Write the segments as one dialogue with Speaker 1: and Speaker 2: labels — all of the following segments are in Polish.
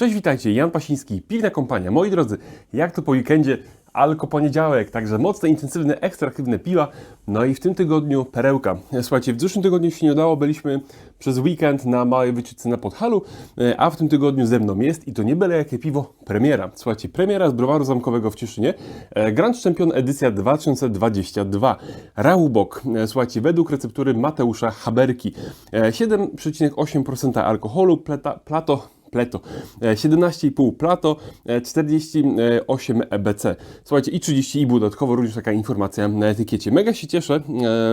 Speaker 1: Cześć, witajcie, Jan Pasiński, Piwna Kompania. Moi drodzy, jak to po weekendzie, alko poniedziałek, także mocne, intensywne, ekstraktywne piwa. No i w tym tygodniu perełka. Słuchajcie, w zeszłym tygodniu się nie udało, byliśmy przez weekend na małej wycieczce na Podhalu, e, a w tym tygodniu ze mną jest i to nie byle jakie piwo, premiera. Słuchajcie, premiera z browaru zamkowego w Cieszynie, e, Grand Champion edycja 2022. Raubock, e, słuchajcie, według receptury Mateusza Haberki. E, 7,8% alkoholu, pleta, plato Pleto. E, 17,5 Plato, e, 48 EBC. Słuchajcie, i 30 IBU, dodatkowo również taka informacja na etykiecie. Mega się cieszę,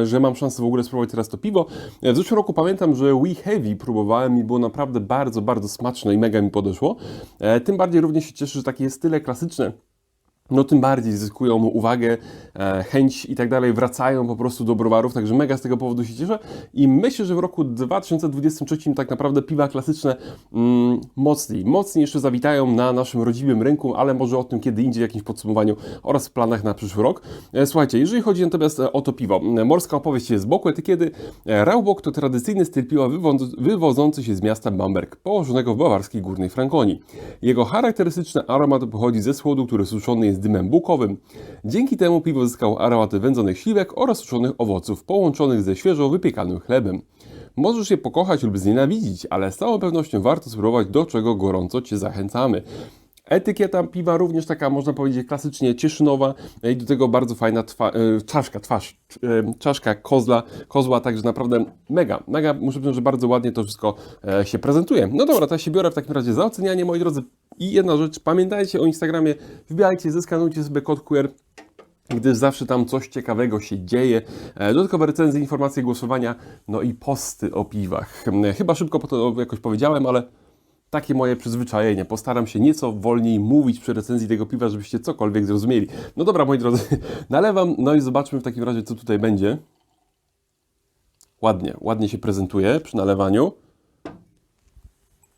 Speaker 1: e, że mam szansę w ogóle spróbować teraz to piwo. E, W zeszłym roku pamiętam, że We Heavy próbowałem i było naprawdę bardzo, bardzo smaczne i mega mi podeszło. E, Tym bardziej również się cieszę, że takie style klasyczne no tym bardziej zyskują uwagę, e, chęć i tak dalej, wracają po prostu do browarów, także mega z tego powodu się cieszę i myślę, że w roku 2023 tak naprawdę piwa klasyczne mm, mocniej, mocniej jeszcze zawitają na naszym rodzimym rynku, ale może o tym kiedy indziej w jakimś podsumowaniu oraz w planach na przyszły rok. E, słuchajcie, jeżeli chodzi natomiast o to piwo, e, morska opowieść jest z boku etykiety. E, Raubock to tradycyjny styl piwa wywo- wywodzący się z miasta Bamberg, położonego w bawarskiej Górnej Frankonii. Jego charakterystyczny aromat pochodzi ze słodu, który suszony jest dymem bukowym. Dzięki temu piwo zyskało aromaty wędzonych śliwek oraz suszonych owoców połączonych ze świeżo wypiekanym chlebem. Możesz je pokochać lub znienawidzić, ale z całą pewnością warto spróbować, do czego gorąco Cię zachęcamy. Etykieta piwa również taka, można powiedzieć, klasycznie cieszynowa i do tego bardzo fajna twa, e, czaszka, twarz, e, czaszka kozla, kozła, także naprawdę mega, mega, muszę przyznać, że bardzo ładnie to wszystko e, się prezentuje. No dobra, to ja się biorę w takim razie za ocenianie, moi drodzy. I jedna rzecz, pamiętajcie o Instagramie, wbijajcie, zeskanujcie sobie kod QR, gdyż zawsze tam coś ciekawego się dzieje. E, Dodatkowe recenzje, informacje, głosowania, no i posty o piwach. Chyba szybko to jakoś powiedziałem, ale takie moje przyzwyczajenie. Postaram się nieco wolniej mówić przy recenzji tego piwa, żebyście cokolwiek zrozumieli. No dobra, moi drodzy, nalewam, no i zobaczmy w takim razie, co tutaj będzie. Ładnie, ładnie się prezentuje przy nalewaniu.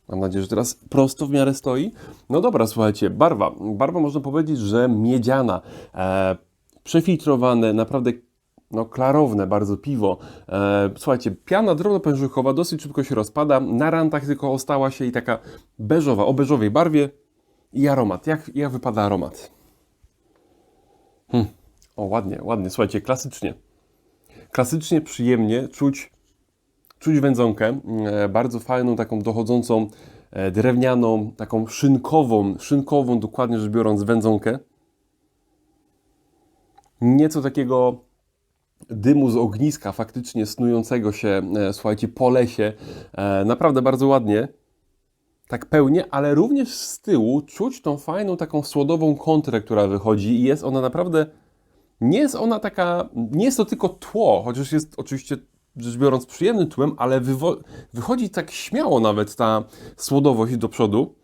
Speaker 1: Mam nadzieję, że teraz prosto w miarę stoi. No dobra, słuchajcie, barwa. Barwa można powiedzieć, że miedziana, e, przefiltrowane, naprawdę no, klarowne bardzo piwo. E, słuchajcie, piana drobnopężykowa dosyć szybko się rozpada. Na rantach tylko ostała się i taka beżowa, o beżowej barwie i aromat. Jak, jak wypada aromat? Hmm. O, ładnie, ładnie. Słuchajcie, klasycznie. Klasycznie, przyjemnie czuć czuć wędzonkę, e, bardzo fajną, taką dochodzącą, e, drewnianą, taką szynkową, szynkową dokładnie rzecz biorąc wędzonkę. Nieco takiego dymu z ogniska faktycznie snującego się, e, słuchajcie, po lesie. Naprawdę bardzo ładnie. Tak pełnie, ale również z tyłu czuć tą fajną, taką słodową kontrę, która wychodzi i jest ona naprawdę, nie jest ona taka, nie jest to tylko tło, chociaż jest oczywiście rzecz biorąc przyjemnym tłem, ale wychodzi tak śmiało nawet ta słodowość do przodu.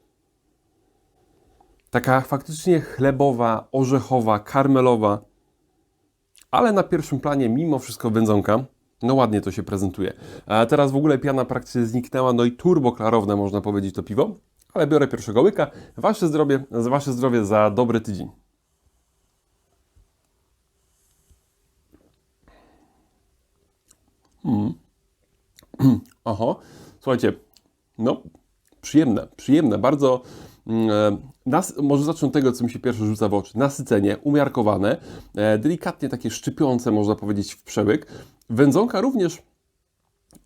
Speaker 1: Taka faktycznie chlebowa, orzechowa, karmelowa, ale na pierwszym planie mimo wszystko wędzonka. No ładnie to się prezentuje. A teraz w ogóle piana praktycznie zniknęła, no i turbo klarowne można powiedzieć to piwo. Ale biorę pierwszego łyka. Wasze zdrowie, wasze zdrowie za dobry tydzień. Oho, słuchajcie, no przyjemne, przyjemne, bardzo. mm, e, Nas, może zacznę tego, co mi się pierwsze rzuca w oczy. Nasycenie, umiarkowane, e, delikatnie takie szczypiące, można powiedzieć, w przełyk. Wędzonka również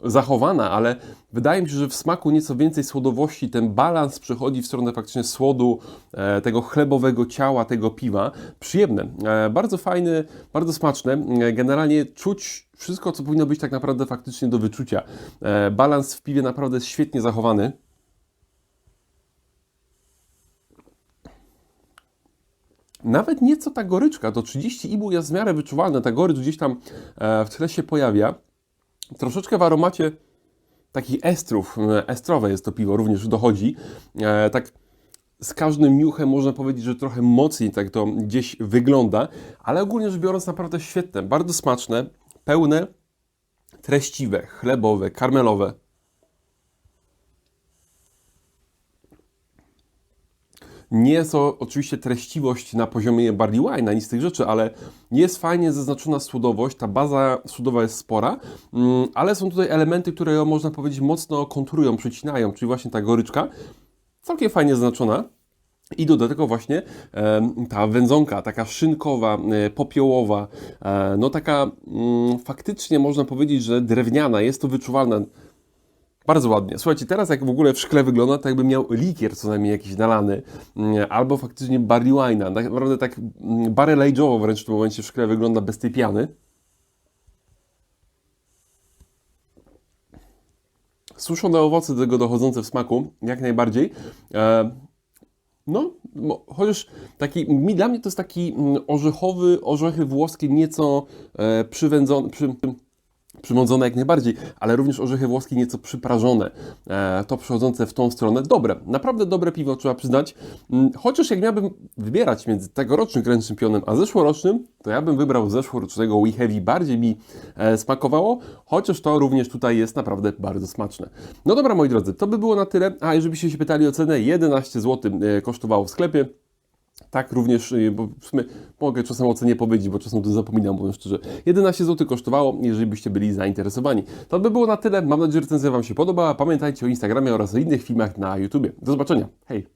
Speaker 1: zachowana, ale wydaje mi się, że w smaku nieco więcej słodowości, ten balans przechodzi w stronę faktycznie słodu, e, tego chlebowego ciała, tego piwa. Przyjemne, e, bardzo fajny, bardzo smaczne. E, Generalnie czuć wszystko, co powinno być tak naprawdę faktycznie do wyczucia. Balans w piwie naprawdę jest świetnie zachowany. Nawet nieco ta goryczka, to 30 IBU jest w miarę wyczuwalne, ta gorycz gdzieś tam w tle się pojawia. Troszeczkę w aromacie takich estrów, e, estrowe jest to piwo, również dochodzi. E, tak z każdym niuchem można powiedzieć, że trochę mocniej tak to gdzieś wygląda, ale ogólnie rzecz biorąc naprawdę świetne, bardzo smaczne, pełne, treściwe, chlebowe, karmelowe. Nie jest to oczywiście treściwość na poziomie barley wine, nic z tych rzeczy, ale jest fajnie zaznaczona słodowość, ta baza słodowa jest spora, mm, ale są tutaj elementy, które ją można powiedzieć mocno konturują, przycinają, czyli właśnie ta goryczka. całkiem fajnie zaznaczona. I do tego właśnie ta wędzonka, taka szynkowa, e, popiołowa, e, no taka mm, faktycznie można powiedzieć, że drewniana, jest to wyczuwalne bardzo ładnie. Słuchajcie, teraz jak w ogóle w szkle wygląda, to jakby miał likier co najmniej jakiś nalany, mm, albo faktycznie barley wine'a. Tak naprawdę tak mm, barrel age'owo wręcz w tym momencie w szkle wygląda bez tej piany. Suszone owoce do tego dochodzące w smaku, jak najbardziej. E, no, chociaż taki, mi, dla mnie to jest taki mm, orzechowy, orzechy włoskie, nieco e, przywędzone, przy, przymądzone jak najbardziej, ale również orzechy włoskie nieco przyprażone, e, to przechodzące w tą stronę. Dobre, naprawdę dobre piwo, trzeba przyznać. Mm, Chociaż jak miałbym wybierać między tegorocznym Grand Championem a zeszłorocznym, to ja bym wybrał zeszłorocznego We Heavy, bardziej mi e, smakowało, chociaż to również tutaj jest naprawdę bardzo smaczne. No dobra, moi drodzy, to by było na tyle. A jeżeli byście się pytali o cenę, 11 zł e, kosztowało w sklepie. Tak, również, y, bo w sumie mogę czasem o cenie powiedzieć, bo czasem to zapominam, mówiąc szczerze. 11 zł kosztowało, jeżeli byście byli zainteresowani. To by było na tyle. Mam nadzieję, że recenzja Wam się podobała. Pamiętajcie o Instagramie oraz o innych filmach na YouTubie. Do zobaczenia. Hej!